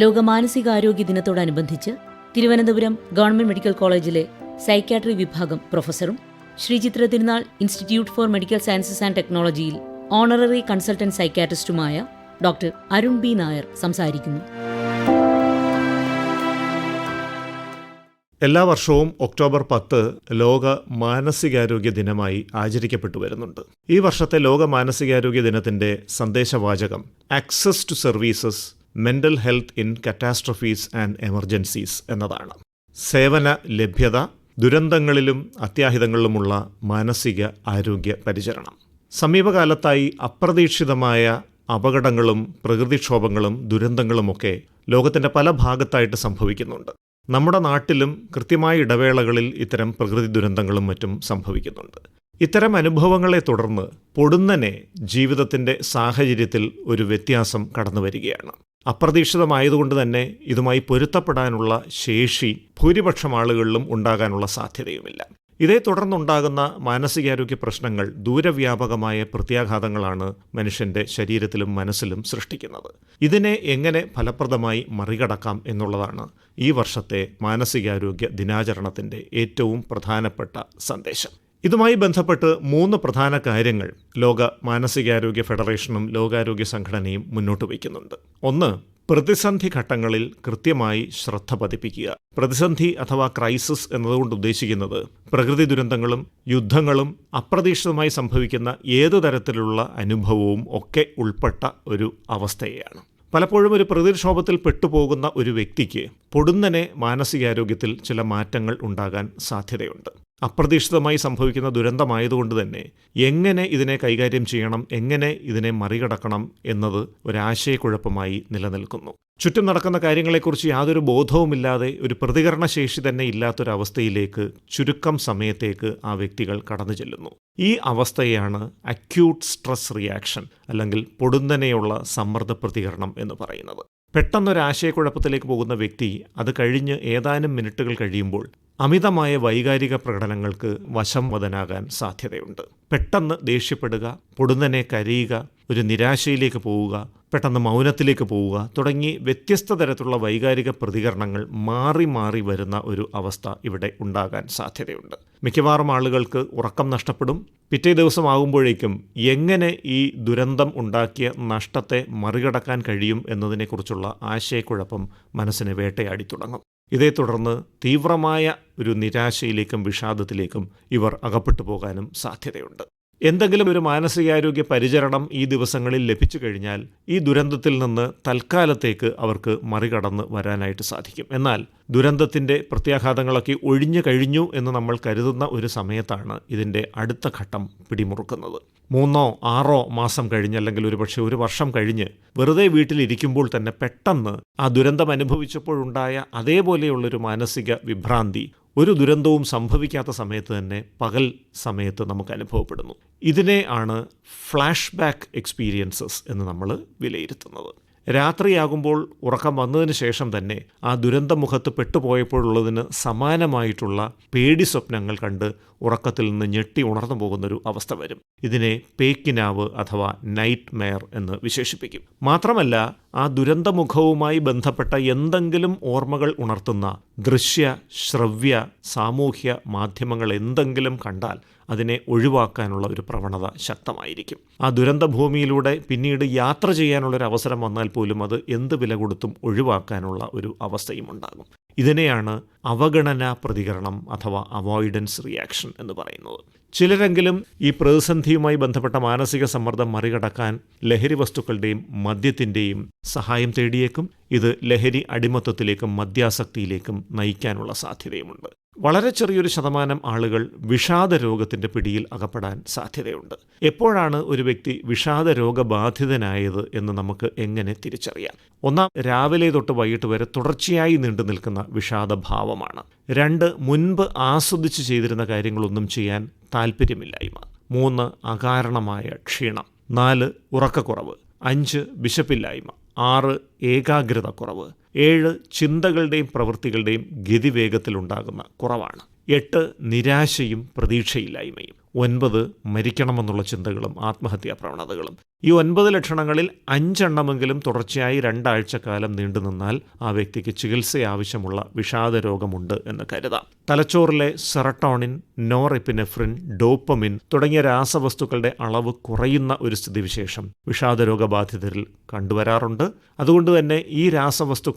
ലോക മാനസികാരോഗ്യ ദിനത്തോടനുബന്ധിച്ച് തിരുവനന്തപുരം ഗവൺമെന്റ് മെഡിക്കൽ കോളേജിലെ സൈക്യാട്രി വിഭാഗം പ്രൊഫസറും Sree Chitra Tirunal institute for medical sciences and ടെക്നോളജിയിൽ ഓണററി കൺസൾട്ടന്റ് സൈക്യാട്രിസ്റ്റുമായ ഡോക്ടർ അരുൺ ബി നായർ സംസാരിക്കുന്നു. എല്ലാ വർഷവും ഒക്ടോബർ പത്ത് ലോക മാനസികാരോഗ്യ ദിനമായി ആചരിക്കപ്പെട്ടു വരുന്നുണ്ട്. ഈ വർഷത്തെ ലോക മാനസികാരോഗ്യ ദിനത്തിന്റെ സന്ദേശവാചകം access to services mental health in catastrophes and emergencies എന്നതാണ്. സേവന ലഭ്യത ദുരന്തങ്ങളിലും അത്യാഹിതങ്ങളിലുമുള്ള മാനസിക ആരോഗ്യ പരിചരണം. സമീപകാലത്തായി അപ്രതീക്ഷിതമായ അപകടങ്ങളും പ്രകൃതിക്ഷോഭങ്ങളും ദുരന്തങ്ങളുമൊക്കെ ലോകത്തിന്റെ പല ഭാഗത്തായിട്ട് സംഭവിക്കുന്നുണ്ട്. നമ്മുടെ നാട്ടിലും കൃത്യമായ ഇടവേളകളിൽ ഇത്തരം പ്രകൃതി ദുരന്തങ്ങളും മറ്റും സംഭവിക്കുന്നുണ്ട്. ഇത്തരം അനുഭവങ്ങളെ തുടർന്ന് പൊടുന്നനെ ജീവിതത്തിന്റെ സാഹചര്യത്തിൽ ഒരു വ്യത്യാസം കടന്നു വരികയാണ്. അപ്രതീക്ഷിതമായതുകൊണ്ട് തന്നെ ഇതുമായി പൊരുത്തപ്പെടാനുള്ള ശേഷി ഭൂരിപക്ഷം ആളുകളിലും ഉണ്ടാകാനുള്ള സാധ്യതയുമില്ല. ഇതേ തുടർന്നുണ്ടാകുന്ന മാനസികാരോഗ്യ പ്രശ്നങ്ങൾ ദൂരവ്യാപകമായ പ്രത്യാഘാതങ്ങളാണ് മനുഷ്യന്റെ ശരീരത്തിലും മനസ്സിലും സൃഷ്ടിക്കുന്നത്. ഇതിനെ എങ്ങനെ ഫലപ്രദമായി മറികടക്കാം എന്നുള്ളതാണ് ഈ വർഷത്തെ മാനസികാരോഗ്യ ദിനാചരണത്തിന്റെ ഏറ്റവും പ്രധാനപ്പെട്ട സന്ദേശം. ഇതുമായി ബന്ധപ്പെട്ട് മൂന്ന് പ്രധാന കാര്യങ്ങൾ ലോക മാനസികാരോഗ്യ ഫെഡറേഷനും ലോകാരോഗ്യ സംഘടനയും മുന്നോട്ട് വയ്ക്കുന്നുണ്ട്. ഒന്ന് പ്രതിസന്ധി ഘട്ടങ്ങളിൽ കൃത്യമായി ശ്രദ്ധ പതിപ്പിക്കുക. പ്രതിസന്ധി അഥവാ ക്രൈസിസ് എന്നതുകൊണ്ട് ഉദ്ദേശിക്കുന്നത് പ്രകൃതി ദുരന്തങ്ങളും യുദ്ധങ്ങളും അപ്രതീക്ഷിതമായി സംഭവിക്കുന്ന ഏതു തരത്തിലുള്ള അനുഭവവും ഒക്കെ ഉൾപ്പെട്ട ഒരു അവസ്ഥയാണ് പലപ്പോഴും ഒരു പ്രകൃതിക്ഷോഭത്തിൽ പെട്ടുപോകുന്ന ഒരു വ്യക്തിക്ക് പൊടുന്നനെ മാനസികാരോഗ്യത്തിൽ ചില മാറ്റങ്ങൾ ഉണ്ടാകാൻ സാധ്യതയുണ്ട്. അപ്രതീക്ഷിതമായി സംഭവിക്കുന്ന ദുരന്തമായതുകൊണ്ട് തന്നെ എങ്ങനെ ഇതിനെ കൈകാര്യം ചെയ്യണം എങ്ങനെ ഇതിനെ മറികടക്കണം എന്നത് ഒരാശയക്കുഴപ്പമായി നിലനിൽക്കുന്നു. ചുറ്റും നടക്കുന്ന കാര്യങ്ങളെക്കുറിച്ച് യാതൊരു ബോധവുമില്ലാതെ ഒരു പ്രതികരണശേഷി തന്നെ ഇല്ലാത്തൊരവസ്ഥയിലേക്ക് ചുരുക്കം സമയത്തേക്ക് ആ വ്യക്തികൾ കടന്നു ചെല്ലുന്നു ഈ അവസ്ഥയാണ് അക്യൂട്ട് സ്ട്രെസ് റിയാക്ഷൻ അല്ലെങ്കിൽ പൊടുന്നനെയുള്ള സമ്മർദ്ദ പ്രതികരണം എന്ന് പറയുന്നത്. പെട്ടെന്നൊരു ആശയക്കുഴപ്പത്തിലേക്ക് പോകുന്ന വ്യക്തി അത് കഴിഞ്ഞ് ഏതാനും മിനിറ്റുകൾ കഴിയുമ്പോൾ അമിതമായ വൈകാരിക പ്രകടനങ്ങൾക്ക് വശം വതനാകാൻ സാധ്യതയുണ്ട്. പെട്ടെന്ന് ദേഷ്യപ്പെടുക പൊടുന്നനെ കരയുക ഒരു നിരാശയിലേക്ക് പോവുക പെട്ടെന്ന് മൗനത്തിലേക്ക് പോവുക തുടങ്ങി വ്യത്യസ്ത തരത്തിലുള്ള വൈകാരിക പ്രതികരണങ്ങൾ മാറി മാറി വരുന്ന ഒരു അവസ്ഥ ഇവിടെ ഉണ്ടാകാൻ സാധ്യതയുണ്ട്. മിക്കവാറും ആളുകൾക്ക് ഉറക്കം നഷ്ടപ്പെടും. പിറ്റേ ദിവസമാകുമ്പോഴേക്കും എങ്ങനെ ഈ ദുരന്തം ഉണ്ടാക്കിയ നഷ്ടത്തെ മറികടക്കാൻ കഴിയും എന്നതിനെക്കുറിച്ചുള്ള ആശയക്കുഴപ്പം മനസ്സിനെ വേട്ടയാടി തുടങ്ങും. ഇതേ തുടർന്ന് തീവ്രമായ ഒരു നിരാശയിലേക്കും വിഷാദത്തിലേക്കും ഇവർ അകപ്പെട്ടു പോകാനും സാധ്യതയുണ്ട്. എന്തെങ്കിലും ഒരു മാനസികാരോഗ്യ പരിചരണം ഈ ദിവസങ്ങളിൽ ലഭിച്ചു കഴിഞ്ഞാൽ ഈ ദുരന്തത്തിൽ നിന്ന് തൽക്കാലത്തേക്ക് അവർക്ക് മറികടന്ന് വരാനായിട്ട് സാധിക്കും. എന്നാൽ ദുരന്തത്തിന്റെ പ്രത്യാഘാതങ്ങളൊക്കെ ഒഴിഞ്ഞു കഴിഞ്ഞു എന്ന് നമ്മൾ കരുതുന്ന ഒരു സമയത്താണ് ഇതിന്റെ അടുത്ത ഘട്ടം പിടിമുറുക്കുന്നത്. മൂന്നോ ആറോ മാസം കഴിഞ്ഞ് അല്ലെങ്കിൽ ഒരുപക്ഷെ ഒരു വർഷം കഴിഞ്ഞ് വെറുതെ വീട്ടിലിരിക്കുമ്പോൾ തന്നെ പെട്ടെന്ന് ആ ദുരന്തം അനുഭവിച്ചപ്പോഴുണ്ടായ അതേപോലെയുള്ളൊരു മാനസിക വിഭ്രാന്തി ഒരു ദുരന്തവും സംഭവിക്കാത്ത സമയത്ത് തന്നെ പകൽ സമയത്ത് നമുക്ക് അനുഭവപ്പെടുന്നു. ഇതിനെ ആണ് ഫ്ലാഷ് ബാക്ക് എക്സ്പീരിയൻസസ് എന്ന് നമ്മൾ വിലയിരുത്തുന്നത്. രാത്രിയാകുമ്പോൾ ഉറക്കം വന്നതിന് ശേഷം തന്നെ ആ ദുരന്തമുഖത്ത് പെട്ടുപോയപ്പോഴുള്ളതിന് സമാനമായിട്ടുള്ള പേടി സ്വപ്നങ്ങൾ കണ്ട് ഉറക്കത്തിൽ നിന്ന് ഞെട്ടി ഉണർന്നു പോകുന്നൊരു അവസ്ഥ വരും. ഇതിനെ പേക്കിനാവ് അഥവാ നൈറ്റ് മെയർ എന്ന് വിശേഷിപ്പിക്കും. മാത്രമല്ല ആ ദുരന്തമുഖവുമായി ബന്ധപ്പെട്ട എന്തെങ്കിലും ഓർമ്മകൾ ഉണർത്തുന്ന ദൃശ്യ ശ്രവ്യ സാമൂഹ്യ മാധ്യമങ്ങൾ എന്തെങ്കിലും കണ്ടാൽ അതിനെ ഒഴിവാക്കാനുള്ള ഒരു പ്രവണത ശക്തമായിരിക്കും. ആ ദുരന്തഭൂമിയിലൂടെ പിന്നീട് യാത്ര ചെയ്യാനുള്ളൊരു അവസരം വന്നാൽ പോലും അത് എന്ത് വില കൊടുത്തും ഒഴിവാക്കാനുള്ള ഒരു അവസ്ഥയും ഉണ്ടാകും. ഇതിനെയാണ് അവഗണന പ്രതികരണം അഥവാ അവോയ്ഡൻസ് റിയാക്ഷൻ എന്ന് പറയുന്നത്. ചിലരെങ്കിലും ഈ പ്രതിസന്ധിയുമായി ബന്ധപ്പെട്ട മാനസിക സമ്മർദ്ദം മറികടക്കാൻ ലഹരി വസ്തുക്കളുടെയും മദ്യത്തിന്റെയും സഹായം തേടിയേക്കും. ഇത് ലഹരി അടിമത്തത്തിലേക്കും മദ്യാസക്തിയിലേക്കും നയിക്കാനുള്ള സാധ്യതയുമുണ്ട്. വളരെ ചെറിയൊരു ശതമാനം ആളുകൾ വിഷാദ രോഗത്തിന്റെ പിടിയിൽ അകപ്പെടാൻ സാധ്യതയുണ്ട്. എപ്പോഴാണ് ഒരു വ്യക്തി വിഷാദ രോഗബാധിതനായത് എന്ന് നമുക്ക് എങ്ങനെ തിരിച്ചറിയാം? ഒന്നാം രാവിലെ തൊട്ട് വൈകിട്ട് വരെ തുടർച്ചയായി നീണ്ടു നിൽക്കുന്ന വിഷാദഭാവമാണ്. രണ്ട് മുൻപ് ആസ്വദിച്ച് ചെയ്തിരുന്ന കാര്യങ്ങളൊന്നും ചെയ്യാൻ താല്പര്യമില്ലായ്മ മൂന്ന് അകാരണമായ ക്ഷീണം. നാല് ഉറക്കക്കുറവ്. അഞ്ച് വിശപ്പില്ലായ്മ. ആറ് ഏകാഗ്രത കുറവ്. ഏഴ് ചിന്തകളുടെയും പ്രവൃത്തികളുടെയും ഗതിവേഗത്തിലുണ്ടാകുന്ന കുറവാണ്. എട്ട് നിരാശയും പ്രതീക്ഷയില്ലായ്മയും. ഒൻപത് മരിക്കണമെന്നുള്ള ചിന്തകളും ആത്മഹത്യാ പ്രവണതകളും. ഈ ഒൻപത് ലക്ഷണങ്ങളിൽ അഞ്ചെണ്ണമെങ്കിലും തുടർച്ചയായി രണ്ടാഴ്ചക്കാലം നീണ്ടു നിന്നാൽ ആ വ്യക്തിക്ക് ചികിത്സ ആവശ്യമുള്ള വിഷാദ രോഗമുണ്ട് എന്ന് കരുതാം. തലച്ചോറിലെ സെറട്ടോണിൻ നോറെപ്പിനെഫ്രിൻ ഡോപ്പമിൻ തുടങ്ങിയ രാസവസ്തുക്കളുടെ അളവ് കുറയുന്ന ഒരു സ്ഥിതിവിശേഷം വിഷാദരോഗബാധിതരിൽ കണ്ടുവരാറുണ്ട്. അതുകൊണ്ട് തന്നെ ഈ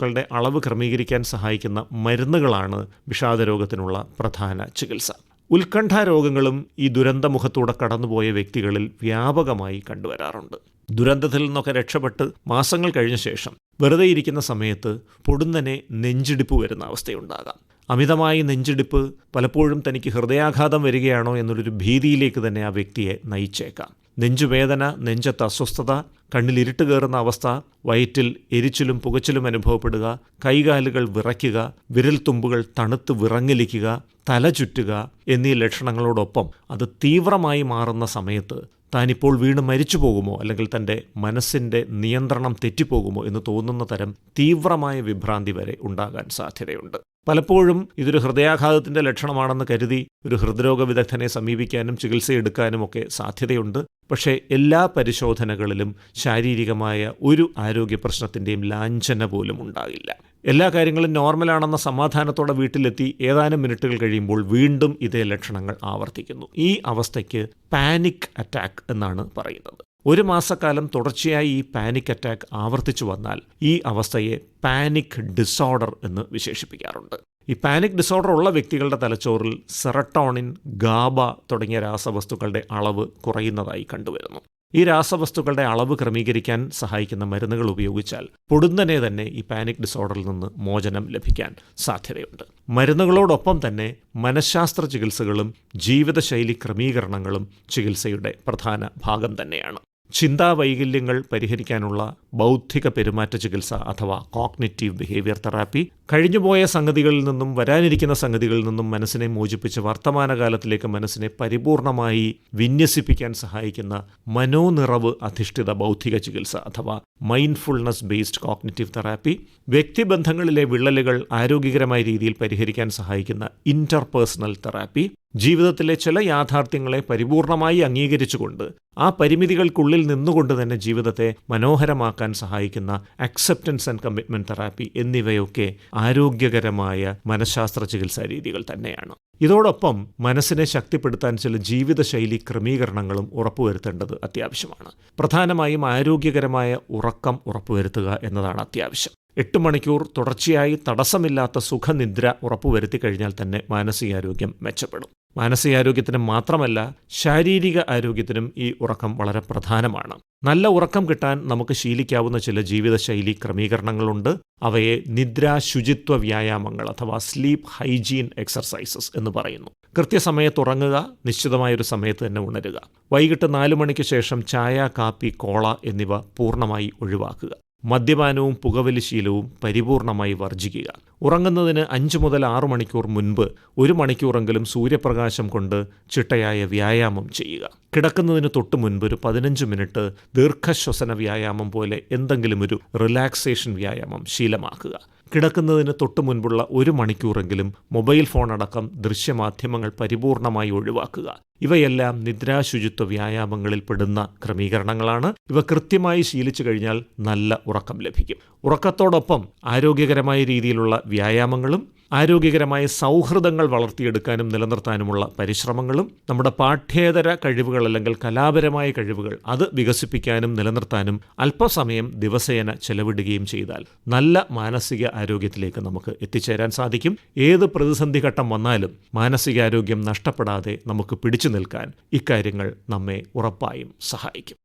രാസവസ്തുക്കളുടെ അളവ് ക്രമീകരിക്കാൻ സഹായിക്കുന്ന മരുന്നുകളാണ് വിഷാദരോഗത്തിനുള്ള പ്രധാന ചികിത്സ. ഉത്കണ്ഠ രോഗങ്ങളും ഈ ദുരന്തമുഖത്തൂടെ കടന്നുപോയ വ്യക്തികളിൽ വ്യാപകമായി കണ്ടുവരാറുണ്ട്. ദുരന്തത്തിൽ നിന്നൊക്കെ രക്ഷപ്പെട്ട് മാസങ്ങൾ കഴിഞ്ഞ ശേഷം വെറുതെ ഇരിക്കുന്ന സമയത്ത് പൊടുന്നനെ നെഞ്ചിടിപ്പ് വരുന്ന അവസ്ഥയുണ്ടാകാം. അമിതമായി നെഞ്ചിടിപ്പ് പലപ്പോഴും തനിക്ക് ഹൃദയാഘാതം വരികയാണോ എന്നുള്ളൊരു ഭീതിയിലേക്ക് തന്നെ ആ വ്യക്തിയെ നയിച്ചേക്കാം. നെഞ്ചുവേദന നെഞ്ചത്ത് അസ്വസ്ഥത കണ്ണിൽ ഇരുട്ട് കയറുന്ന അവസ്ഥ വയറ്റിൽ എരിച്ചിലും പുകച്ചിലും അനുഭവപ്പെടുക കൈകാലുകൾ വിറയ്ക്കുക വിരൽത്തുമ്പുകൾ തണുത്ത് വിറങ്ങലിക്കുക തല ചുറ്റുക എന്നീ ലക്ഷണങ്ങളോടൊപ്പം അത് തീവ്രമായി മാറുന്ന സമയത്ത് താനിപ്പോൾ വീണ് മരിച്ചു പോകുമോ അല്ലെങ്കിൽ തന്റെ മനസ്സിന്റെ നിയന്ത്രണം തെറ്റിപ്പോകുമോ എന്ന് തോന്നുന്ന തരം തീവ്രമായ വിഭ്രാന്തി വരെ ഉണ്ടാകാൻ സാധ്യതയുണ്ട്. പലപ്പോഴും ഇതൊരു ഹൃദയാഘാതത്തിന്റെ ലക്ഷണമാണെന്ന് കരുതി ഒരു ഹൃദ്രോഗ വിദഗ്ധനെ സമീപിക്കാനും ചികിത്സയെടുക്കാനും ഒക്കെ സാധ്യതയുണ്ട്. പക്ഷേ എല്ലാ പരിശോധനകളിലും ശാരീരികമായ ഒരു ആരോഗ്യ പ്രശ്നത്തിന്റെയും ലാഞ്ചന പോലും ഉണ്ടാകില്ല. എല്ലാ കാര്യങ്ങളും നോർമലാണെന്ന സമാധാനത്തോടെ വീട്ടിലെത്തി ഏതാനും മിനിറ്റുകൾ കഴിയുമ്പോൾ വീണ്ടും ഇതേ ലക്ഷണങ്ങൾ ആവർത്തിക്കുന്നു. ഈ അവസ്ഥയ്ക്ക് പാനിക് അറ്റാക്ക് എന്നാണ് പറയുന്നത്. ഒരു മാസക്കാലം തുടർച്ചയായി ഈ പാനിക് അറ്റാക്ക് ആവർത്തിച്ചു വന്നാൽ ഈ അവസ്ഥയെ പാനിക് ഡിസോർഡർ എന്ന് വിശേഷിപ്പിക്കാറുണ്ട്. ഈ പാനിക് ഡിസോർഡർ ഉള്ള വ്യക്തികളുടെ തലച്ചോറിൽ സെറട്ടോണിൻ ഗാബ തുടങ്ങിയ രാസവസ്തുക്കളുടെ അളവ് കുറയുന്നതായി കണ്ടുവരുന്നു. ഈ രാസവസ്തുക്കളുടെ അളവ് ക്രമീകരിക്കാൻ സഹായിക്കുന്ന മരുന്നുകൾ ഉപയോഗിച്ചാൽ പൊടുന്നനെ തന്നെ ഈ പാനിക് ഡിസോർഡറിൽ നിന്ന് മോചനം ലഭിക്കാൻ സാധ്യതയുണ്ട്. മരുന്നുകളോടൊപ്പം തന്നെ മനഃശാസ്ത്ര ചികിത്സകളും ജീവിതശൈലി ക്രമീകരണങ്ങളും ചികിത്സയുടെ പ്രധാന ഭാഗം തന്നെയാണ്. ചിന്താവൈകല്യങ്ങൾ പരിഹരിക്കാനുള്ള ബൗദ്ധിക പെരുമാറ്റ ചികിത്സ അഥവാ കോഗ്നിറ്റീവ് ബിഹേവിയർ തെറാപ്പി. കഴിഞ്ഞുപോയ സംഗതികളിൽ നിന്നും വരാനിരിക്കുന്ന സംഗതികളിൽ നിന്നും മനസ്സിനെ മോചിപ്പിച്ച് വർത്തമാനകാലത്തിലേക്ക് മനസ്സിനെ പരിപൂർണമായി വിന്യസിപ്പിക്കാൻ സഹായിക്കുന്ന മനോനിറവ് അധിഷ്ഠിത ബൗദ്ധിക ചികിത്സ അഥവാ മൈൻഡ്ഫുൾനെസ് ബേസ്ഡ് കോഗ്നിറ്റീവ് തെറാപ്പി വ്യക്തിബന്ധങ്ങളിലെ വിള്ളലുകൾ ആരോഗ്യകരമായ രീതിയിൽ പരിഹരിക്കാൻ സഹായിക്കുന്ന ഇന്റർപേഴ്സണൽ തെറാപ്പി ജീവിതത്തിലെ ചില യാഥാർത്ഥ്യങ്ങളെ പരിപൂർണമായി അംഗീകരിച്ചുകൊണ്ട് ആ പരിമിതികൾക്കുള്ളിൽ നിന്നുകൊണ്ട് തന്നെ ജീവിതത്തെ മനോഹരമാക്കാൻ സഹായിക്കുന്ന അക്സെപ്റ്റൻസ് ആൻഡ് കമ്മിറ്റ്മെന്റ് തെറാപ്പി എന്നിവയൊക്കെ ആരോഗ്യകരമായ മനഃശാസ്ത്ര ചികിത്സാ രീതികൾ തന്നെയാണ്. ഇതോടൊപ്പം മനസ്സിനെ ശക്തിപ്പെടുത്താൻ ചില ജീവിതശൈലി ക്രമീകരണങ്ങളും ഉറപ്പുവരുത്തേണ്ടത് അത്യാവശ്യമാണ്. പ്രധാനമായും ആരോഗ്യകരമായ ഉറക്കം ഉറപ്പുവരുത്തുക എന്നതാണ് അത്യാവശ്യം. എട്ട് മണിക്കൂർ തുടർച്ചയായി തടസ്സമില്ലാത്ത സുഖനിദ്ര ഉറപ്പുവരുത്തി കഴിഞ്ഞാൽ തന്നെ മാനസികാരോഗ്യം മെച്ചപ്പെടും. മാനസികാരോഗ്യത്തിന് മാത്രമല്ല ശാരീരിക ആരോഗ്യത്തിനും ഈ ഉറക്കം വളരെ പ്രധാനമാണ്. നല്ല ഉറക്കം കിട്ടാൻ നമുക്ക് ശീലിക്കാവുന്ന ചില ജീവിതശൈലി ക്രമീകരണങ്ങളുണ്ട്. അവയെ നിദ്രാ ശുചിത്വ വ്യായാമങ്ങൾ അഥവാ സ്ലീപ്പ് ഹൈജീൻ എക്സർസൈസസ് എന്ന് പറയുന്നു. കൃത്യസമയത്ത് ഉറങ്ങുക നിശ്ചിതമായൊരു സമയത്ത് തന്നെ ഉണരുക. വൈകിട്ട് നാലു മണിക്ക് ശേഷം ചായ കാപ്പി കോള എന്നിവ പൂർണമായി ഒഴിവാക്കുക. മദ്യപാനവും പുകവലിശീലവും പരിപൂർണമായി വർജിക്കുക ഉറങ്ങുന്നതിന് അഞ്ച് മുതൽ ആറു മണിക്കൂർ മുൻപ് ഒരു മണിക്കൂറെങ്കിലും സൂര്യപ്രകാശം കൊണ്ട് ചിട്ടയായ വ്യായാമം ചെയ്യുക. കിടക്കുന്നതിന് തൊട്ട് മുൻപ് ഒരു പതിനഞ്ച് മിനിറ്റ് ദീർഘശ്വസന വ്യായാമം പോലെ എന്തെങ്കിലും ഒരു റിലാക്സേഷൻ വ്യായാമം ശീലമാക്കുക. കിടക്കുന്നതിന് തൊട്ട് മുൻപുള്ള ഒരു മണിക്കൂറെങ്കിലും മൊബൈൽ ഫോൺ അടക്കം ദൃശ്യമാധ്യമങ്ങൾ പരിപൂർണമായി ഒഴിവാക്കുക. ഇവയെല്ലാം നിദ്രാശുചിത്വ വ്യായാമങ്ങളിൽ പെടുന്ന ക്രമീകരണങ്ങളാണ്. ഇവ കൃത്യമായി ശീലിച്ചു കഴിഞ്ഞാൽ നല്ല ഉറക്കം ലഭിക്കും. ഉറക്കത്തോടൊപ്പം ആരോഗ്യകരമായ രീതിയിലുള്ള വ്യായാമങ്ങളും ആരോഗ്യകരമായ സൗഹൃദങ്ങൾ വളർത്തിയെടുക്കാനും നിലനിർത്താനുമുള്ള പരിശ്രമങ്ങളും നമ്മുടെ പാഠ്യേതര കഴിവുകൾ അല്ലെങ്കിൽ കലാപരമായ കഴിവുകൾ അത് വികസിപ്പിക്കാനും നിലനിർത്താനും അല്പസമയം ദിവസേന ചെലവിടുകയും ചെയ്താൽ നല്ല മാനസിക ആരോഗ്യത്തിലേക്ക് നമുക്ക് എത്തിച്ചേരാൻ സാധിക്കും. ഏത് പ്രതിസന്ധി ഘട്ടം വന്നാലും മാനസികാരോഗ്യം നഷ്ടപ്പെടാതെ നമുക്ക് പിടിച്ചു നിൽക്കാൻ ഇക്കാര്യങ്ങൾ നമ്മെ ഉറപ്പായും സഹായിക്കും.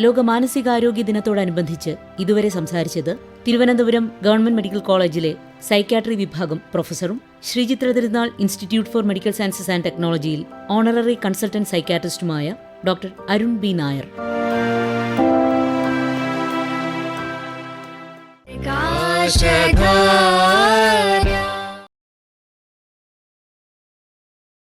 ലോക മാനസികാരോഗ്യ ദിനത്തോടനുബന്ധിച്ച് ഇതുവരെ സംസാരിച്ചത് തിരുവനന്തപുരം ഗവൺമെന്റ് മെഡിക്കൽ കോളേജിലെ സൈക്യാട്രി വിഭാഗം പ്രൊഫസറും Sree Chitra Tirunal institute for medical sciences and ടെക്നോളജിയിൽ honorary consultant സൈക്യാട്രിസ്റ്റുമായ doctor Arun B Nair. Shaka